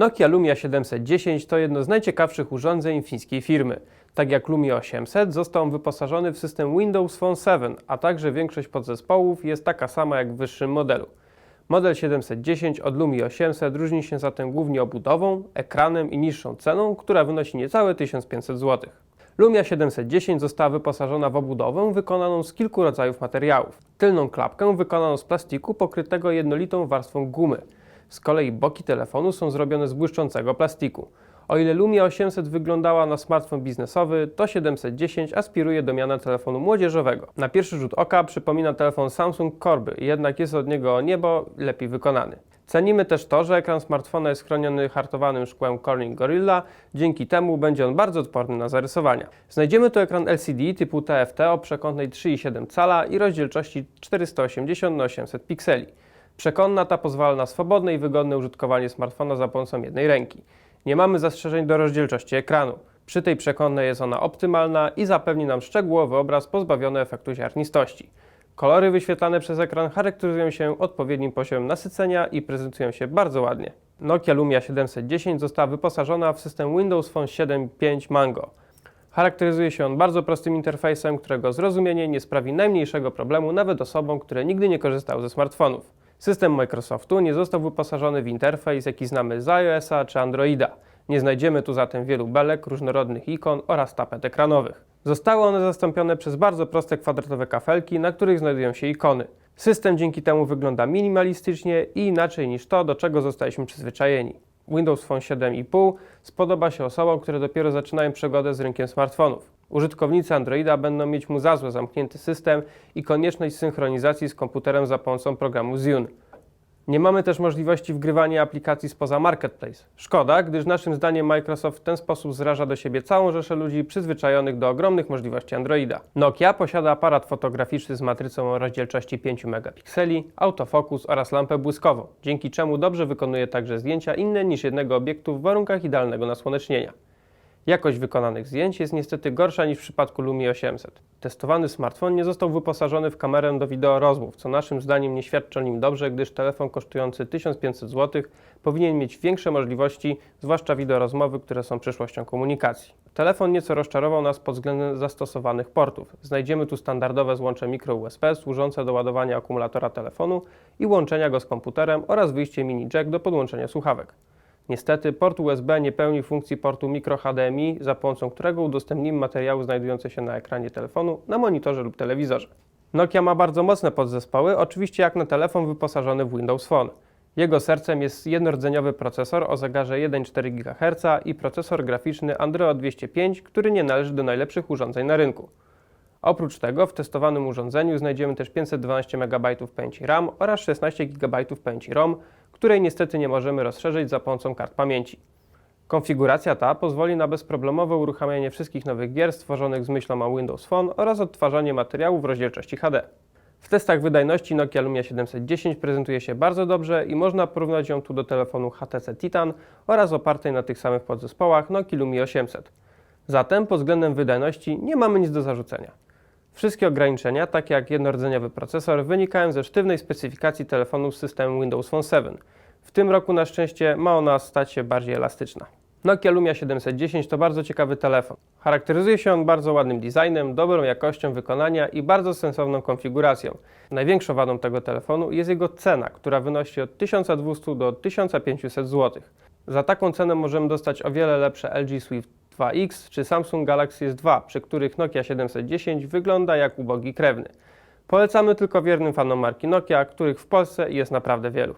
Nokia Lumia 710 to jedno z najciekawszych urządzeń fińskiej firmy. Tak jak Lumia 800 został on wyposażony w system Windows Phone 7, a także większość podzespołów jest taka sama jak w wyższym modelu. Model 710 od Lumii 800 różni się zatem głównie obudową, ekranem i niższą ceną, która wynosi niecałe 1500 zł. Lumia 710 została wyposażona w obudowę wykonaną z kilku rodzajów materiałów. Tylną klapkę wykonano z plastiku pokrytego jednolitą warstwą gumy. Z kolei boki telefonu są zrobione z błyszczącego plastiku. O ile Lumia 800 wyglądała na smartfon biznesowy, to 710 aspiruje do miana telefonu młodzieżowego. Na pierwszy rzut oka przypomina telefon Samsung Corby, jednak jest od niego niebo lepiej wykonany. Cenimy też to, że ekran smartfona jest chroniony hartowanym szkłem Corning Gorilla, dzięki temu będzie on bardzo odporny na zarysowania. Znajdziemy tu ekran LCD typu TFT o przekątnej 3,7 cala i rozdzielczości 480 x 800 pikseli. Przekątna ta pozwala na swobodne i wygodne użytkowanie smartfona za pomocą jednej ręki. Nie mamy zastrzeżeń do rozdzielczości ekranu. Przy tej przekątnej jest ona optymalna i zapewni nam szczegółowy obraz pozbawiony efektu ziarnistości. Kolory wyświetlane przez ekran charakteryzują się odpowiednim poziomem nasycenia i prezentują się bardzo ładnie. Nokia Lumia 710 została wyposażona w system Windows Phone 7.5 Mango. Charakteryzuje się on bardzo prostym interfejsem, którego zrozumienie nie sprawi najmniejszego problemu nawet osobom, które nigdy nie korzystały ze smartfonów. System Microsoftu nie został wyposażony w interfejs, jaki znamy z iOS-a czy Androida. Nie znajdziemy tu zatem wielu belek, różnorodnych ikon oraz tapet ekranowych. Zostały one zastąpione przez bardzo proste kwadratowe kafelki, na których znajdują się ikony. System dzięki temu wygląda minimalistycznie i inaczej niż to, do czego zostaliśmy przyzwyczajeni. Windows Phone 7,5 spodoba się osobom, które dopiero zaczynają przygodę z rynkiem smartfonów. Użytkownicy Androida będą mieć mu za złe zamknięty system i konieczność synchronizacji z komputerem za pomocą programu Zune. Nie mamy też możliwości wgrywania aplikacji spoza Marketplace. Szkoda, gdyż naszym zdaniem Microsoft w ten sposób zraża do siebie całą rzeszę ludzi przyzwyczajonych do ogromnych możliwości Androida. Nokia posiada aparat fotograficzny z matrycą o rozdzielczości 5 megapikseli, autofokus oraz lampę błyskową, dzięki czemu dobrze wykonuje także zdjęcia inne niż jednego obiektu w warunkach idealnego nasłonecznienia. Jakość wykonanych zdjęć jest niestety gorsza niż w przypadku Lumii 800. Testowany smartfon nie został wyposażony w kamerę do wideo rozmów, co naszym zdaniem nie świadczy o nim dobrze, gdyż telefon kosztujący 1500 zł powinien mieć większe możliwości, zwłaszcza wideo rozmowy, które są przyszłością komunikacji. Telefon nieco rozczarował nas pod względem zastosowanych portów. Znajdziemy tu standardowe złącze micro USB służące do ładowania akumulatora telefonu i łączenia go z komputerem oraz wyjście mini jack do podłączenia słuchawek. Niestety port USB nie pełni funkcji portu micro HDMI, za pomocą którego udostępnimy materiały znajdujące się na ekranie telefonu, na monitorze lub telewizorze. Nokia ma bardzo mocne podzespoły, oczywiście jak na telefon wyposażony w Windows Phone. Jego sercem jest jednorodzeniowy procesor o zegarze 1,4 GHz i procesor graficzny Android 205, który nie należy do najlepszych urządzeń na rynku. Oprócz tego w testowanym urządzeniu znajdziemy też 512 MB pamięci RAM oraz 16 GB pamięci ROM, której niestety nie możemy rozszerzyć za pomocą kart pamięci. Konfiguracja ta pozwoli na bezproblemowe uruchamianie wszystkich nowych gier stworzonych z myślą o Windows Phone oraz odtwarzanie materiałów w rozdzielczości HD. W testach wydajności Nokia Lumia 710 prezentuje się bardzo dobrze i można porównać ją tu do telefonu HTC Titan oraz opartej na tych samych podzespołach Nokia Lumia 800. Zatem pod względem wydajności nie mamy nic do zarzucenia. Wszystkie ograniczenia, takie jak jednorodzeniowy procesor, wynikają ze sztywnej specyfikacji telefonu z systemem Windows Phone 7. W tym roku na szczęście ma ona stać się bardziej elastyczna. Nokia Lumia 710 to bardzo ciekawy telefon. Charakteryzuje się on bardzo ładnym designem, dobrą jakością wykonania i bardzo sensowną konfiguracją. Największą wadą tego telefonu jest jego cena, która wynosi od 1200 do 1500 zł. Za taką cenę możemy dostać o wiele lepsze LG Swift 2X czy Samsung Galaxy S2, przy których Nokia 710 wygląda jak ubogi krewny. Polecamy tylko wiernym fanom marki Nokia, których w Polsce jest naprawdę wielu.